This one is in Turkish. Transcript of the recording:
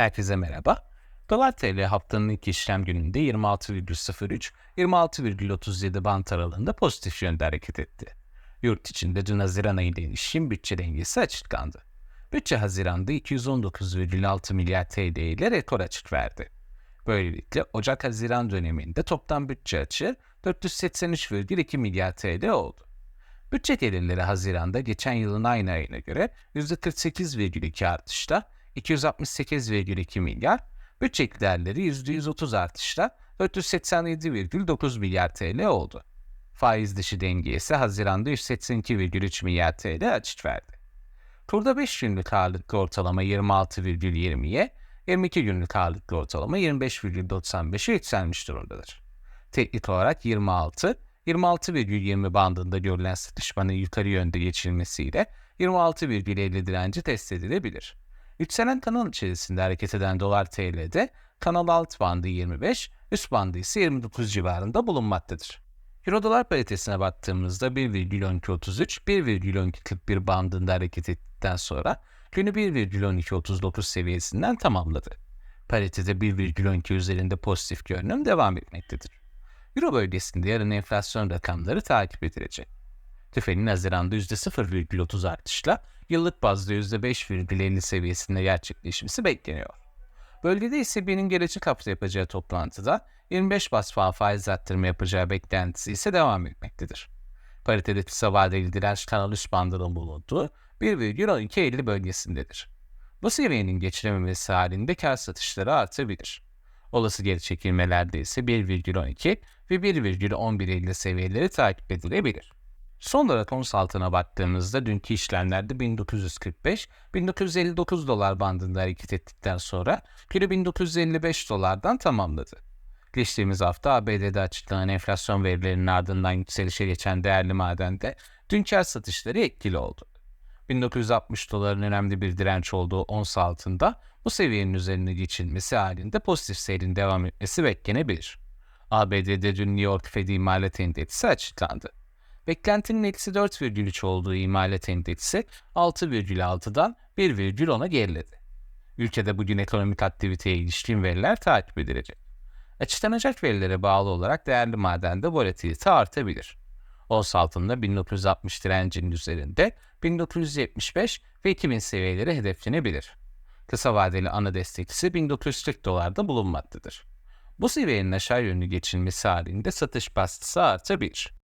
Herkese merhaba. Dolar TL haftanın ilk işlem gününde 26,03 26,37 bant aralığında pozitif yönde hareket etti. Yurt içinde dün Haziran ayında ilişkin bütçe dengesi açıklandı. Bütçe Haziran'da 219,6 milyar TL ile rekor açık verdi. Böylelikle Ocak-Haziran döneminde toplam bütçe açığı 483,2 milyar TL oldu. Bütçe gelirleri Haziran'da geçen yılın aynı ayına göre %48,2 artışla 268,2 milyar, bütçe giderleri %130 artışla 487,9 milyar TL oldu. Faiz dışı denge ise Haziran'da 182,3 milyar TL açık verdi. Kurda 5 günlük ağırlıklı ortalama 26,20'ye, 22 günlük ağırlıklı ortalama 25,95'e yükselmiş durumdadır. Teknik olarak 26, 26,20 bandında görülen sıkışmanın yukarı yönde geçilmesiyle 26,50 direnci test edilebilir. Yükselen kanal içerisinde hareket eden dolar TL'de kanal alt bandı 25, üst bandı ise 29 civarında bulunmaktadır. Euro dolar paritesine baktığımızda 1,1233, 1,1241 bandında hareket ettikten sonra günü 1,1239 seviyesinden tamamladı. Paritede 1,12 üzerinde pozitif görünüm devam etmektedir. Euro bölgesinde yarın enflasyon rakamları takip edilecek. TÜFE'nin Haziran'da %0,30 artışla yıllık bazda %5,50 seviyesinde gerçekleşmesi bekleniyor. Bölgede ise birinin gelecek hafta yapacağı toplantıda 25 bas puan faiz arttırma yapacağı beklentisi ise devam etmektedir. Paritede kısa vadeli direnç kanal üst bandının bulunduğu 1,1250 bölgesindedir. Bu seviyenin geçirememesi halinde kar satışları artabilir. Olası geri çekilmelerde ise 1,12 ve 1,1150 seviyeleri takip edilebilir. Son olarak ons altına baktığımızda dünkü işlemlerde 1945-1959 dolar bandında hareket ettikten sonra kilo 1955 dolardan tamamladı. Geçtiğimiz hafta ABD'de açıklanan enflasyon verilerinin ardından yükselişe geçen değerli madende dün kar satışları etkili oldu. 1960 doların önemli bir direnç olduğu ons altında bu seviyenin üzerine geçilmesi halinde pozitif seyrin devam etmesi beklenebilir. ABD'de dün New York Fed imalat endeksi açıklandı. Beklentinin eksi 4,3 olduğu imalat endeksi 6,6'dan 1,10'a geriledi. Ülkede bugün ekonomik aktiviteye ilişkin veriler takip edilecek. Açıklanacak verilere bağlı olarak değerli madende volatilite artabilir. Ons altında 1960 direncinin üzerinde 1975 ve 2000 seviyeleri hedeflenebilir. Kısa vadeli ana destek ise 1940 dolarda bulunmaktadır. Bu seviyenin aşağı yönlü geçilmesi halinde satış baskısı artabilir.